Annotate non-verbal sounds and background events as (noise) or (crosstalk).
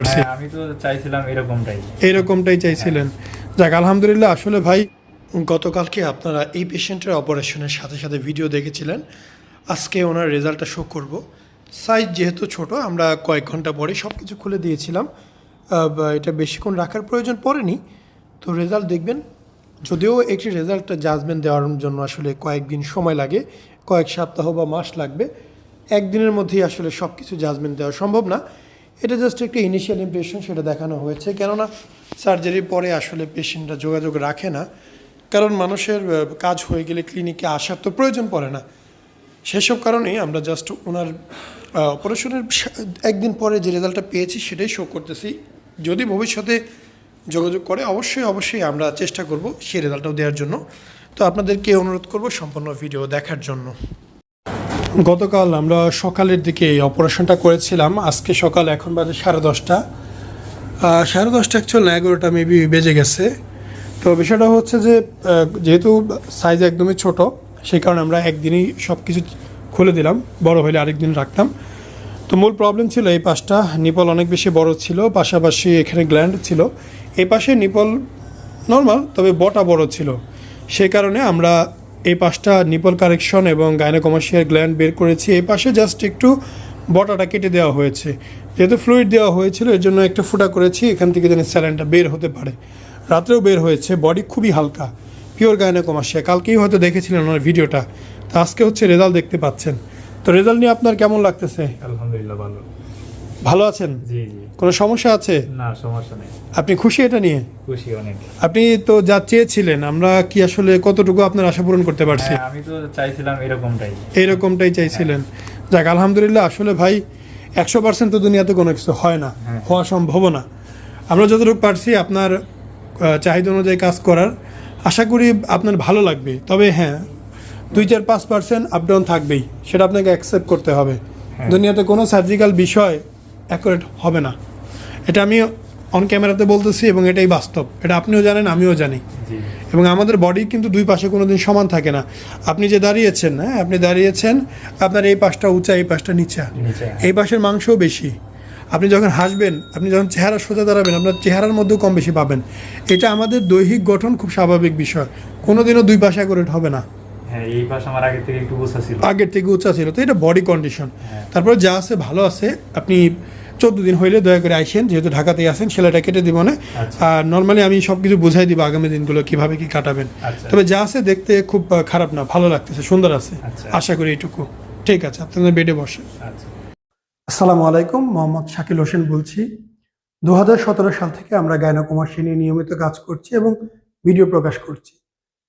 হ্যাঁ, (laughs) আমি তো চাইছিলাম এরকমটাই। এইরকমটাই চাইছিলেন। যাক আলহামদুলিল্লাহ আসলে ভাই গতকালকে আপনারা এই পেশেন্টের অপারেশনের সাথে সাথে ভিডিও দেখেছিলেন। আজকে ওনার রেজাল্টটা শো করব। সাইজ যেহেতু ছোট আমরা কয়েক ঘণ্টা পরে সব কিছু খুলে দিয়েছিলাম। এটা বেশিক্ষণ রাখার প্রয়োজন পড়েনি। তো রেজাল্ট দেখবেন। যদিও একটি রেজাল্টটা জাজমেন্ট দেওয়ার জন্য আসলে কয়েকদিন সময় লাগে কয়েক সপ্তাহ বা মাস লাগবে একদিনের মধ্যেই আসলে সব কিছু জাজমেন্ট দেওয়া সম্ভব না। এটা জাস্ট একটা ইনিশিয়াল ইমপ্রেশন সেটা দেখানো হয়েছে। কেননা সার্জারির পরে আসলে পেশেন্টরা যোগাযোগ রাখে না। কারণ মানুষের কাজ হয়ে গেলে ক্লিনিকে আসার তো প্রয়োজন পড়ে না। সেসব কারণেই আমরা জাস্ট ওনার অপারেশনের একদিন পরে যে রেজাল্টটা পেয়েছি সেটাই শো করতেছি। যদি ভবিষ্যতে যোগাযোগ করে, অবশ্যই অবশ্যই আমরা চেষ্টা করব সেই রেজাল্টটাও দেওয়ার জন্য। তো আপনাদেরকে অনুরোধ করব সম্পূর্ণ ভিডিও দেখার জন্য। গতকাল আমরা সকালের দিকে এই অপারেশনটা করেছিলাম। আজকে সকাল এখন বাজে সাড়ে দশটা। সাড়ে দশটা একচুয়াল অ্যাকচুয়াল এগারোটা মেবি বেজে গেছে। তো বিষয়টা হচ্ছে যে যেহেতু সাইজ একদমই ছোট, সেই কারণে আমরা একদিনই সব কিছু খুলে দিলাম। বড় হলে আরেকদিন রাখতাম। তো মূল প্রবলেম ছিল এই পাশটা। নিপল অনেক বেশি বড় ছিল, পাশাপাশি এখানে গ্ল্যান্ড ছিল। এই পাশে নিপল নর্মাল তবে বটা বড় ছিল। সেই কারণে আমরা এই পাশটা নিপল কারেকশন এবং গাইনোকমার্শিয়াল গ্ল্যান্ড বের করেছি। এই পাশে জাস্ট একটু বটাটা কেটে দেওয়া হয়েছে। যেহেতু ফ্লুইড দেওয়া হয়েছিল, এর জন্য একটা ফুটা করেছি, এখান থেকে যেন স্যালাইনটা বের হতে পারে। রাত্রেও বের হয়েছে বডি খুবই হালকা পিওর গাইনোকমার্শিয়া কালকেই হয়তো দেখেছিলেন ওনার ভিডিওটা। তো আজকে হচ্ছে রেজাল্ট দেখতে পাচ্ছেন। তো রেজাল্ট নিয়ে আপনার কেমন লাগতেছে? আলহামদুলিল্লাহ, ভালো। ভালো আছেন? জি জি। কোনো সমস্যা আছে? না সমস্যা নেই। আপনি খুশি এটা নিয়ে? খুশি অনেক। আপনি তো যা চেয়েছিলেন আমরা কি আসলে কতটুকু আপনার আশা পূরণ করতে পারছি? হ্যাঁ, আমি তো চাইছিলাম এরকমটাই। এইরকমটাই চাইছিলেন। যাক আলহামদুলিল্লাহ আসলে ভাই একশো পার্সেন্ট তো দুনিয়াতে কোনো কিছু হয় না হ্যাঁ। হওয়া সম্ভব না। আমরা যতটুকু পারছি আপনার চাহিদা অনুযায়ী কাজ করার আশা করি আপনার ভালো লাগবে। তবে হ্যাঁ দুই চার পাঁচ পার্সেন্ট আপ ডাউন থাকবেই সেটা আপনাকে অ্যাকসেপ্ট করতে হবে। হ্যাঁ। দুনিয়াতে কোনো সার্জিক্যাল বিষয় অ্যাকুরেট হবে না। এটা আমি অন ক্যামেরাতে বলতেছি এবং এটাই বাস্তব। এটা আপনিও জানেন আমিও জানি। এবং আমাদের বডি কিন্তু দুই পাশে কোনো দিন সমান থাকে না। আপনি যে দাঁড়িয়েছেন হ্যাঁ আপনি দাঁড়িয়েছেন আপনার এই পাশটা উঁচা এই পাশটা নিচা। এই পাশের মাংসও বেশি। আপনি যখন হাসবেন আপনি যখন চেহারা সোজা দাঁড়াবেন আপনার চেহারার মধ্যেও কম বেশি পাবেন। এটা আমাদের দৈহিক গঠন খুব স্বাভাবিক বিষয়। কোনোদিনও দুই পাশে অ্যাকুরেট হবে না। হ্যাঁ এই পাশ আমার আগে থেকে একটু ছিল। আগের থেকে উঁচা ছিল তো এটা বডি কন্ডিশন হ্যাঁ। তারপরে যা আছে ভালো আছে আপনি চোদ্দ দিন হইলে দয়া করে আইসেন যেহেতু ঢাকাতেই আসেন সেলাইটা কেটে দিব না। আচ্ছা। আর নর্মালি আমি সব কিছু বুঝাই দিব আগামী দিনগুলো কীভাবে কি কাটাবেন। আচ্ছা। তবে যা আছে দেখতে খুব খারাপ না ভালো লাগতেছে সুন্দর আছে। আচ্ছা। আশা করি এইটুকু। ঠিক আছে আপনাদের বেডে বসে আসসালামু আলাইকুম মোহাম্মদ শাকিল হোসেন বলছি। দু হাজার সতেরো সাল থেকে আমরা গায়নাকুমার্সি নিয়ে নিয়মিত কাজ করছি এবং ভিডিও প্রকাশ করছি।